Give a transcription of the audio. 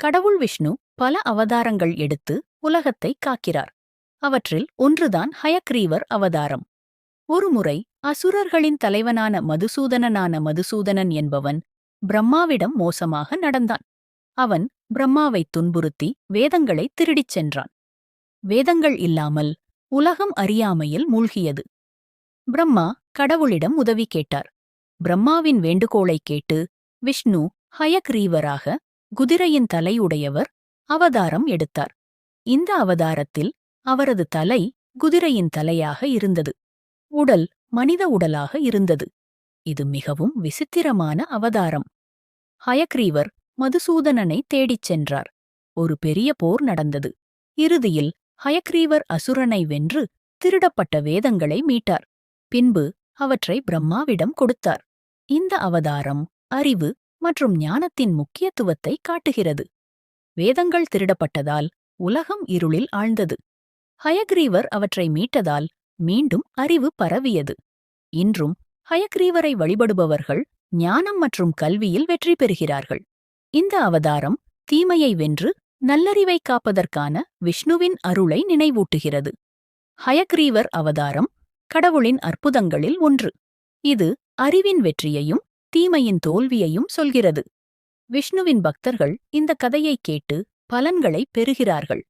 கடவுள் விஷ்ணு பல அவதாரங்கள் எடுத்து உலகத்தை காக்கிறார். அவற்றில் ஒன்றுதான் ஹயக்ரீவர் அவதாரம். ஒருமுறை அசுரர்களின் தலைவனான மதுசூதனனான மதுசூதனன் என்பவன் பிரம்மாவிடம் மோசமாக நடந்தான். அவன் பிரம்மாவைத் துன்புறுத்தி வேதங்களை திருடிச் சென்றான். வேதங்கள் இல்லாமல் உலகம் அறியாமையில் மூழ்கியது. பிரம்மா கடவுளிடம் உதவி கேட்டார். பிரம்மாவின் வேண்டுகோளைக் கேட்டு விஷ்ணு ஹயக்ரீவராக குதிரையின் தலையுடையவர் அவதாரம் எடுத்தார். இந்த அவதாரத்தில் அவரது தலை குதிரையின் தலையாக இருந்தது. உடல் மனித உடலாக இருந்தது. இது மிகவும் விசித்திரமான அவதாரம். ஹயக்ரீவர் மதுசூதனனை தேடிச் சென்றார். ஒரு பெரிய போர் நடந்தது. இறுதியில் ஹயக்ரீவர் அசுரனை வென்று திருடப்பட்ட வேதங்களை மீட்டார். பின்பு அவற்றை பிரம்மாவிடம் கொடுத்தார். இந்த அவதாரம் அறிவு மற்றும் ஞானத்தின் முக்கியத்துவத்தை காட்டுகிறது. வேதங்கள் திருடப்பட்டதால் உலகம் இருளில் ஆழ்ந்தது. ஹயக்ரீவர் அவற்றை மீட்டதால் மீண்டும் அறிவு பரவியது. இன்றும் ஹயக்ரீவரை வழிபடுபவர்கள் ஞானம் மற்றும் கல்வியில் வெற்றி பெறுகிறார்கள். இந்த அவதாரம் தீமையை வென்று நல்லறிவை காப்பதற்கான விஷ்ணுவின் அருளை நினைவூட்டுகிறது. ஹயக்ரீவர் அவதாரம் கடவுளின் அற்புதங்களில் ஒன்று. இது அறிவின் வெற்றியையும் தீமையின் தோல்வியையும் சொல்கிறது. விஷ்ணுவின் பக்தர்கள் இந்த கதையை கேட்டு பலன்களை பெறுகிறார்கள்.